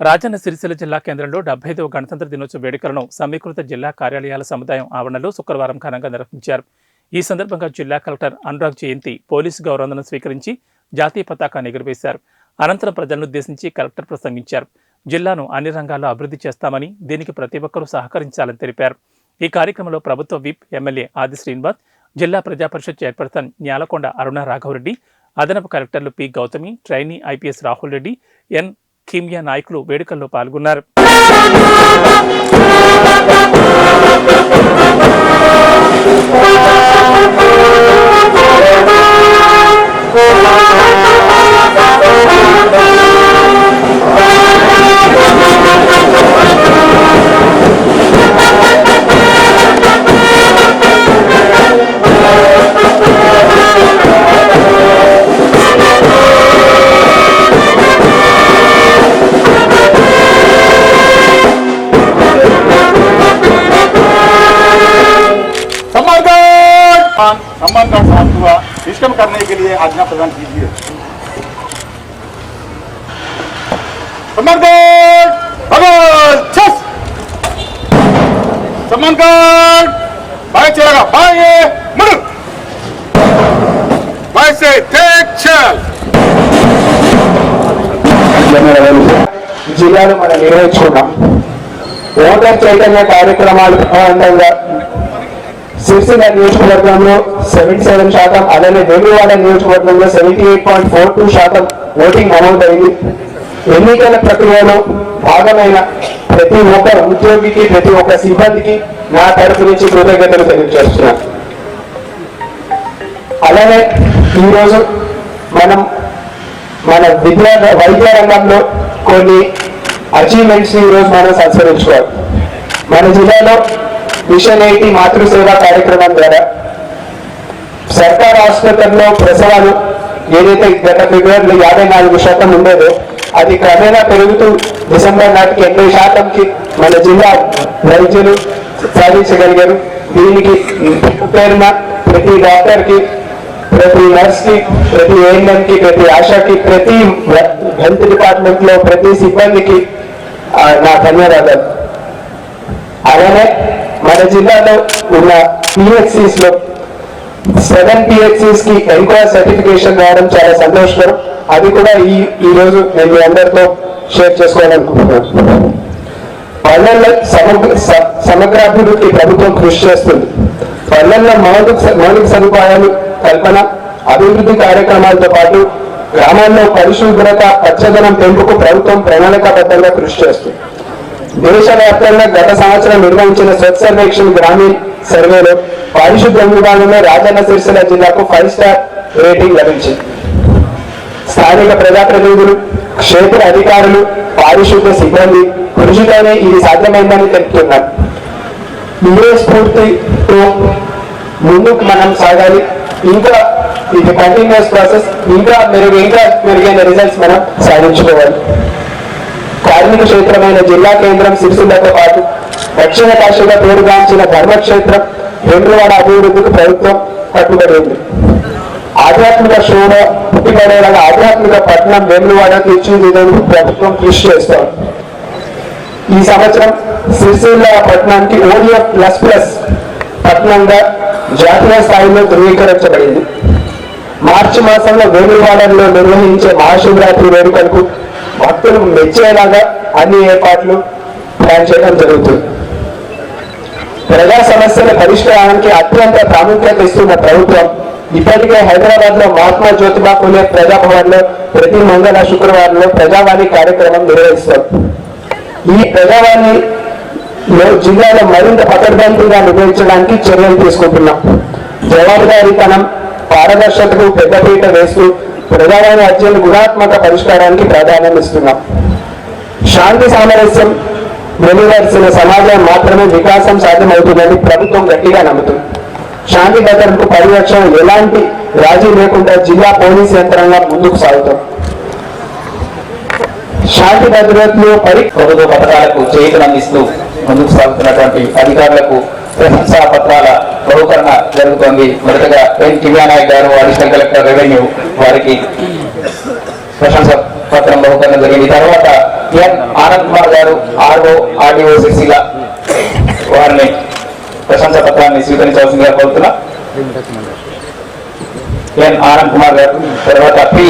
రాజన్న సిరిసిల్ల జిల్లా కేంద్రంలో డెబ్బై ఐదవ గణతంత్ర దినోత్సవ వేడుకలను సమీకృత జిల్లా కార్యాలయాల సముదాయం ఆవరణలో శుక్రవారం ఘనంగా నిర్వహించారు. ఈ సందర్భంగా జిల్లా కలెక్టర్ అనురాగ్ జయంతి పోలీసు గౌరవందనం స్వీకరించి జాతీయ పతాకాన్ని ఎగురవేశారు. అనంతరం ప్రజలను ఉద్దేశించి కలెక్టర్ ప్రసంగించారు. జిల్లాను అన్ని రంగాల్లో అభివృద్ధి చేస్తామని దీనికి ప్రతి ఒక్కరూ సహకరించాలని తెలిపారు. ఈ కార్యక్రమంలో ప్రభుత్వ విప్ ఎమ్మెల్యే ఆది శ్రీనివాస్ జిల్లా ప్రజాపరిషత్ చైర్పర్సన్ న్యాలకొండ అరుణ రాఘవరెడ్డి అదనపు కలెక్టర్లు P Gautami trainee IPS Rahul Reddy N Kimia నాయకులు వేడుకల్లో పాల్గొన్నారు. सम्मान कार्ड समाप्त हुआ सिस्टम करने के लिए आज्ञा प्रदान कीजिए सम्मान कार्ड भगवान छस सम्मान कार्ड बाएं चलेगा बाएं मुड़ बाएं से टेक चल జిల్లాలో మనం నిర్వహించుకున్నాం ఓటర్ చైతన్య కార్యక్రమాలు ప్రభావంతంగా సిరిసిల్ల నియోజకవర్గంలో సెవెంటీ సెవెన్ శాతం అలానే వేములవాడ నియోజకవర్గంలో seventy eight point four two శాతం ఓటింగ్ నమోదైంది ఎన్నికల ప్రక్రియలో భాగమైన ప్రతి ఒక్క ఉద్యోగికి ప్రతి ఒక్క సిబ్బందికి నా తరఫు నుంచి కృతజ్ఞతలు తెలియజేస్తున్నాను అలానే ఈరోజు మనం మన విద్యా వైద్య రంగంలో కొన్ని అచీవ్మెంట్స్ ఈరోజు మనం సంస్కరించుకోవాలి. మన జిల్లాలో మిషన్ ఎయిటీ మాతృసేవ కార్యక్రమం ద్వారా సర్కార్ ఆసుపత్రుల్లో ప్రసవాలు ఏదైతే గత ఫిబ్రవరిలో యాభై నాలుగు శాతం ఉండేదో అది క్రమేణా పెరుగుతూ డిసెంబర్ నాటికి ఎనభై శాతంకి మన జిల్లా వైద్యులు సాధించగలిగారు. దీనికి పేరున ప్రతి డాక్టర్కి ప్రతి నర్స్కి ప్రతి ఏఎన్ఎంకి ప్రతి ఆశాకి ప్రతి హెల్త్ డిపార్ట్మెంట్లో ప్రతి సిబ్బందికి నా ధన్యవాదాలు. అలానే మన జిల్లాలో ఉన్న పిహెచ్సిస్లో సెవెన్ పిహెచ్సిస్కి ఎంక్వైర్ సర్టిఫికేషన్ రావడం చాలా సంతోషకరం. అది కూడా ఈ ఈ రోజు నేను మీ అందరితో షేర్ చేసుకోవాలనుకుంటున్నాను. పల్లెల్లో సమగ్ర సమగ్రాభివృద్ధికి ప్రభుత్వం కృషి చేస్తుంది. పల్లెల్లో మౌలిక మౌలిక సదుపాయాలు కల్పన అభివృద్ధి కార్యక్రమాలతో పాటు గ్రామాల్లో పరిశుభ్రత పచ్చదనం పెంపుకు ప్రభుత్వం ప్రణాళికాబద్ధంగా కృషి చేస్తుంది. దేశ వ్యాప్తంగా గత సంవత్సరం నిర్వహించిన స్వచ్ఛ సర్వేక్షణ్ గ్రామీణ సర్వేలో పారిశుద్ధ్యం విభాగంలో రాజన్న సిరిసిల్ల జిల్లాకు ఫైవ్ స్టార్ రేటింగ్ లభించింది. స్థానిక ప్రజాప్రతినిధులు క్షేత్ర అధికారులు పారిశుద్ధ్య సిబ్బంది కృషితోనే ఇది సాధ్యమైందని తెలుపుతున్నారు. ఇదే స్ఫూర్తితో ముందుకు మనం సాగాలి. ఇంకా ఇది కంటిన్యూస్ ప్రాసెస్ ఇంకా మెరుగు ఇంకా మెరుగైన రిజల్ట్స్ మనం సాధించుకోవాలి. ధార్మిక క్షేత్రమైన జిల్లా కేంద్రం సిరిసిల్లతో పాటు దక్షిణ కాశీగా పేరుగాంచిన ధర్మక్షేత్రం వేములవాడ అభివృద్ధికి ప్రభుత్వం కట్టుబడింది. ఆధ్యాత్మిక శోభ పుట్టిపడేలా ఆధ్యాత్మిక పట్టణం వేములవాడ తీర్చిదిద్దేందుకు ప్రభుత్వం కృషి చేస్తోంది. ఈ సంవత్సరం సిరిసిల్ల పట్టణానికి ఓడిఎఫ్ ప్లస్ ప్లస్ పట్టణంగా జాతీయ స్థాయిలో ధృవీకరించబడింది. మార్చి మాసంలో వేణువాడలో నిర్వహించే మహాశివరాత్రి వేడుకలకు భక్తులు మెచ్చేలాగా అన్ని ఏర్పాట్లు ప్లాన్ చేయడం జరుగుతుంది. ప్రజా సమస్యల పరిష్కారానికి అత్యంత ప్రాముఖ్యత ఇస్తున్న ప్రభుత్వం ఇప్పటికే హైదరాబాద్లో మహాత్మా జ్యోతిబా ఫులే ప్రజాభవన్లో ప్రతి మంగళ శుక్రవారంలో ప్రజావాణి కార్యక్రమం నిర్వహిస్తారు ఈ ప్రజావాణి లో జిల్లాలో మరింత పకడ్బందీగా నిర్వహించడానికి చర్యలు తీసుకుంటున్నాం. జవాబుదారీతనం పారదర్శకతకు పెద్దపీట వేస్తూ ప్రజావాణి అర్జీలు గుణాత్మక పరిష్కారానికి ప్రాధాన్యం ఇస్తున్నాం. శాంతి సామరస్యం వెలువరిసిన సమాజం మాత్రమే వికాసం సాధ్యమవుతుందని ప్రభుత్వం గట్టిగా నమ్ముతుంది. శాంతి భద్రతకు పరిరక్షణ ఎలాంటి రాజీ లేకుండా జిల్లా పోలీస్ యంత్రాంగం ముందుకు సాగుతాం. శాంతి భద్రతలో పరి ప్రభుత్వ పథకాలకు చేతులు అందిస్తూ ముందుకు సాగుతున్నటువంటి అధికారులకు ప్రశంసా పత్రాల బహుకరణ జరుగుతోంది. మొదటగా ఎన్ కిమ్యానాయక్ గారు అడిషనల్ కలెక్టర్ రెవెన్యూ వారికి ప్రశంస పత్రం బహుకరణ జరిగింది. తర్వాత ఎన్ ఆనంద్ కుమార్ గారు ఆర్ఓ ఆర్డీఓ సిసిల వారిని ప్రశంసా పత్రాన్ని స్వీకరించవలసిందిగా కోరుతున్నా. ఎన్ ఆనంద్ కుమార్ గారు తర్వాత పి